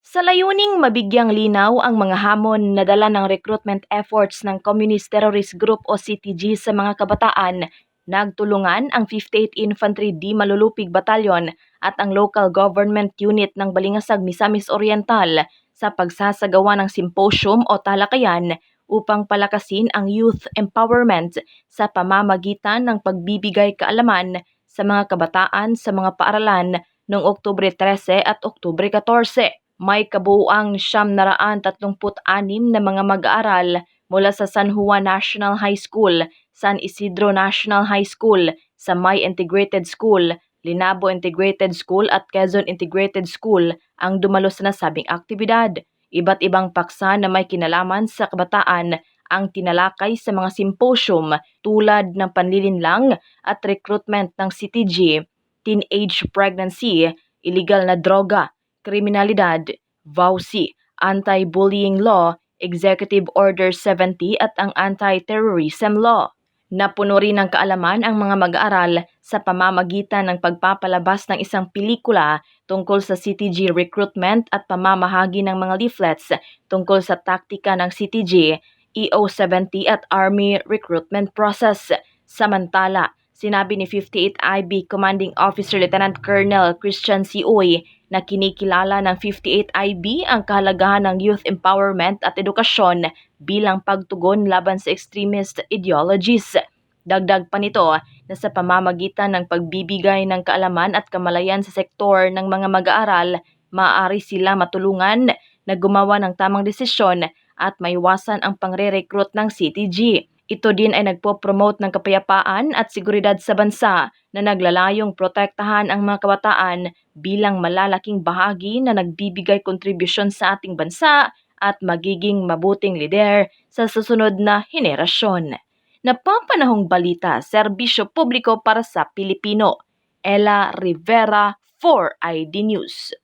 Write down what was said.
Sa layuning mabigyang linaw ang mga hamon na dala ng recruitment efforts ng Communist Terrorist Group o CTG sa mga kabataan, nagtulungan ang 58th Infantry D Malulupig Battalion at ang Local Government Unit ng Balingasag Misamis Oriental sa pagsasagawa ng symposium o talakayan upang palakasin ang youth empowerment sa pamamagitan ng pagbibigay kaalaman sa mga kabataan sa mga paaralan noong Oktubre 13 at Oktubre 14. May kabuuang 736 na mga mag-aaral mula sa San Juan National High School, San Isidro National High School, Samay Integrated School, Linabo Integrated School at Quezon Integrated School ang dumalo sa nasabing aktibidad. Iba't ibang paksa na may kinalaman sa kabataan ang tinalakay sa mga symposium tulad ng panlilinlang at recruitment ng CTG, teenage pregnancy, illegal na droga, kriminalidad, VAUSI, anti-bullying law, Executive Order 70 at ang anti-terrorism law. Napuno rin ng kaalaman ang mga mag-aaral sa pamamagitan ng pagpapalabas ng isang pelikula tungkol sa CTG recruitment at pamamahagi ng mga leaflets tungkol sa taktika ng CTG, EO70 at Army recruitment process. Samantala, sinabi ni 58 IB Commanding Officer Lieutenant Colonel Christian. Uy na kinikilala ng 58 IB ang kahalagahan ng youth empowerment at edukasyon bilang pagtugon laban sa extremist ideologies. Dagdag pa nito na sa pamamagitan ng pagbibigay ng kaalaman at kamalayan sa sektor ng mga mag-aaral, maaari sila matulungan na gumawa ng tamang desisyon at maiwasan ang pangre-recruit ng CTG. Ito din ay nagpo-promote ng kapayapaan at seguridad sa bansa na naglalayong protektahan ang mga kabataan bilang malalaking bahagi na nagbibigay kontribusyon sa ating bansa at magiging mabuting lider sa susunod na henerasyon. Napapanahong balita, serbisyo publiko para sa Pilipino. Ella Rivera, 4ID News.